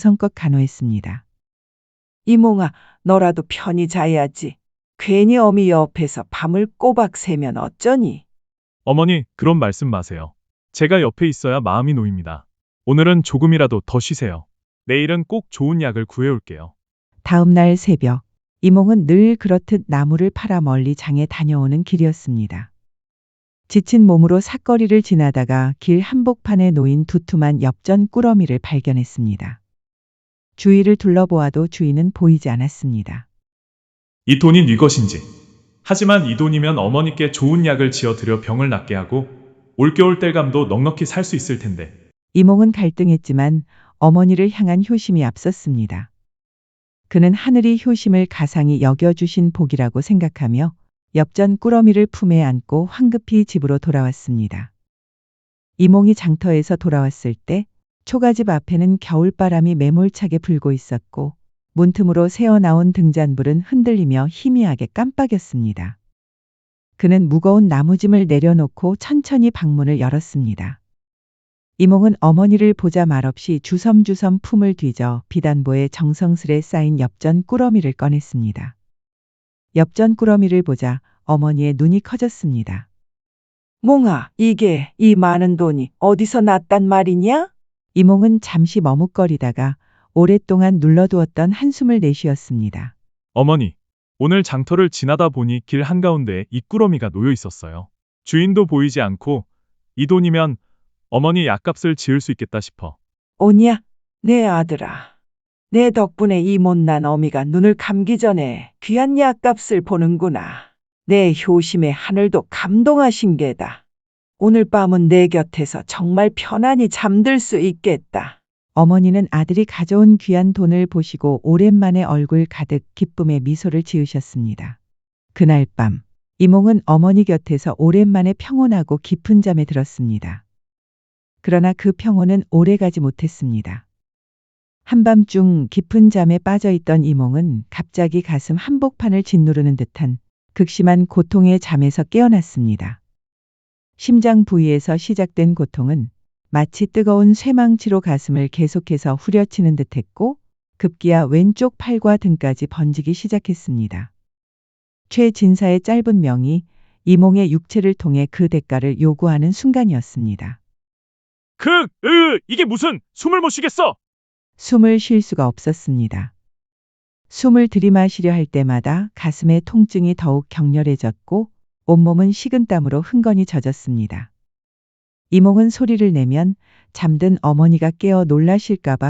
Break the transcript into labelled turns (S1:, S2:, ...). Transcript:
S1: 성껏 간호했습니다.
S2: 이몽아, 너라도 편히 자야지. 괜히 어미 옆에서 밤을 꼬박 새면 어쩌니?
S3: 어머니, 그런 말씀 마세요. 제가 옆에 있어야 마음이 놓입니다. 오늘은 조금이라도 더 쉬세요. 내일은 꼭 좋은 약을 구해올게요.
S1: 다음 날 새벽, 이몽은 늘 그렇듯 나무를 팔아 멀리 장에 다녀오는 길이었습니다. 지친 몸으로 사거리를 지나다가 길 한복판에 놓인 두툼한 엽전 꾸러미를 발견했습니다. 주위를 둘러보아도 주인은 보이지 않았습니다.
S3: 이 돈이 네 것인지. 하지만 이 돈이면 어머니께 좋은 약을 지어드려 병을 낫게 하고 올겨울 뗄감도 넉넉히 살 수 있을 텐데.
S1: 이몽은 갈등했지만 어머니를 향한 효심이 앞섰습니다. 그는 하늘이 효심을 가상히 여겨주신 복이라고 생각하며 엽전 꾸러미를 품에 안고 황급히 집으로 돌아왔습니다. 이몽이 장터에서 돌아왔을 때 초가집 앞에는 겨울바람이 매몰차게 불고 있었고 문틈으로 새어나온 등잔불은 흔들리며 희미하게 깜빡였습니다. 그는 무거운 나무짐을 내려놓고 천천히 방문을 열었습니다. 이몽은 어머니를 보자 말없이 주섬주섬 품을 뒤져 비단보에 정성스레 쌓인 엽전 꾸러미를 꺼냈습니다. 엽전 꾸러미를 보자 어머니의 눈이 커졌습니다.
S2: 몽아, 이게 이 많은 돈이 어디서 났단 말이냐?
S1: 이몽은 잠시 머뭇거리다가 오랫동안 눌러두었던 한숨을 내쉬었습니다.
S3: 어머니, 오늘 장터를 지나다 보니 길 한가운데에 이 꾸러미가 놓여 있었어요. 주인도 보이지 않고 이 돈이면 어머니 약값을 지을 수 있겠다 싶어.
S2: 오냐? 내 아들아. 내 덕분에 이 못난 어미가 눈을 감기 전에 귀한 약값을 보는구나. 내 효심에 하늘도 감동하신 게다. 오늘 밤은 내 곁에서 정말 편안히 잠들 수 있겠다.
S1: 어머니는 아들이 가져온 귀한 돈을 보시고 오랜만에 얼굴 가득 기쁨의 미소를 지으셨습니다. 그날 밤, 이몽은 어머니 곁에서 오랜만에 평온하고 깊은 잠에 들었습니다. 그러나 그 평온은 오래가지 못했습니다. 한밤중 깊은 잠에 빠져 있던 이몽은 갑자기 가슴 한복판을 짓누르는 듯한 극심한 고통의 잠에서 깨어났습니다. 심장 부위에서 시작된 고통은 마치 뜨거운 쇠망치로 가슴을 계속해서 후려치는 듯 했고 급기야 왼쪽 팔과 등까지 번지기 시작했습니다. 최 진사의 짧은 명이 이몽의 육체를 통해 그 대가를 요구하는 순간이었습니다.
S3: 그, 으, 이게 무슨 숨을 못 쉬겠어!
S1: 숨을 쉴 수가 없었습니다. 숨을 들이마시려 할 때마다 가슴의 통증이 더욱 격렬해졌고 온몸은 식은땀으로 흥건히 젖었습니다. 이몽은 소리를 내면 잠든 어머니가 깨어 놀라실까봐